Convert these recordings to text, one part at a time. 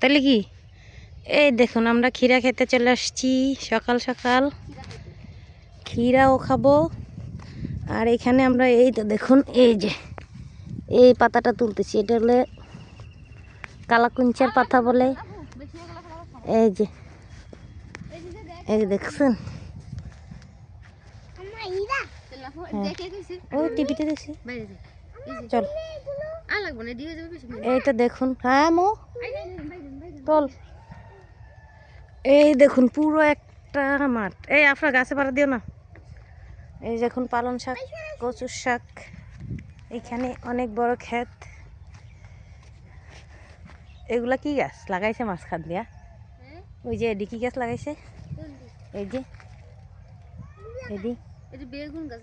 তাহলে কি? এই দেখুন আমরা ক্ষীরা খেতে চলে আসছি সকাল সকাল। ক্ষীরাও খাব। আর এখানে আমরা এই তো দেখুন এই যে এই পাতাটা তুলতেছি। এটা হলে কালাকুঞ্চার পাতা বলে। এই যে এই দেখছেন? ওই টিভিতে দেখছি। চল। এই তো দেখুন। হ্যাঁ মো। চল এই দেখুন পুরো একটা মাঠ। এই আপনার গাছে পাড়া দিও না। এই দেখুন পালন শাক কচুর শাক এখানে অনেক বড় ক্ষেত। এগুলা কি গাছ? লাগাইছে মাছ খাত দিয়া ওই যে এডি কি গাছ লাগাইছে? এই যে। এডি। বেগুন গাছ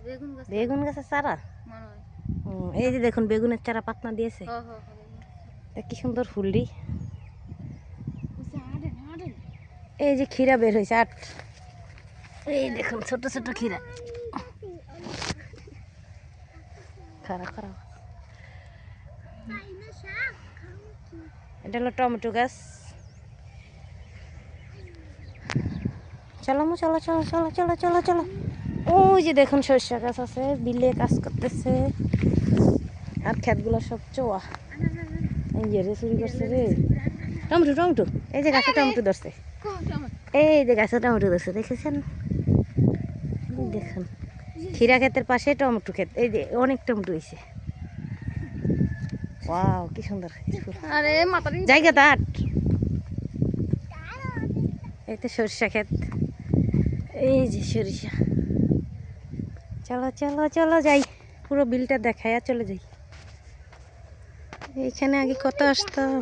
বেগুন গাছের চারা? এই যে দেখুন বেগুনের চারা পাতনা দিয়েছে। হ হ কি সুন্দর ফুলডি। এই যে ক্ষীরা বের হয়েছে আট। এই দেখুন ছোট ছোট ক্ষীরা। খারাপ খারাপ। এটা হলো টমেটো গাছ। চলো মো চলো চলো চলো চলো চলো চলো। ওই যে দেখুন সরষা গাছ আছে বিলে কাজ করতেছে। আর ক্ষেতগুলো সব চোয়া। এই যে রে চুরি করছে রে। Tomato tomato. এই যে গাছে টমেটো ধরছে। এই যে গাছে টমেটো ধরছে দেখেছেন? দেখুন। ক্ষীরা ক্ষেতের পাশে টমেটো ক্ষেত এই যে অনেক টমেটো হয়েছে ওয়াও কি সুন্দর। আরে মাতারি। জায়গা তাট এই তো সরিষা ক্ষেত। এই যে সরিষা। চলো চলো চলো যাই। পুরো বিলটা দেখায় চলে যাই। এইখানে আগে কত আসতাম?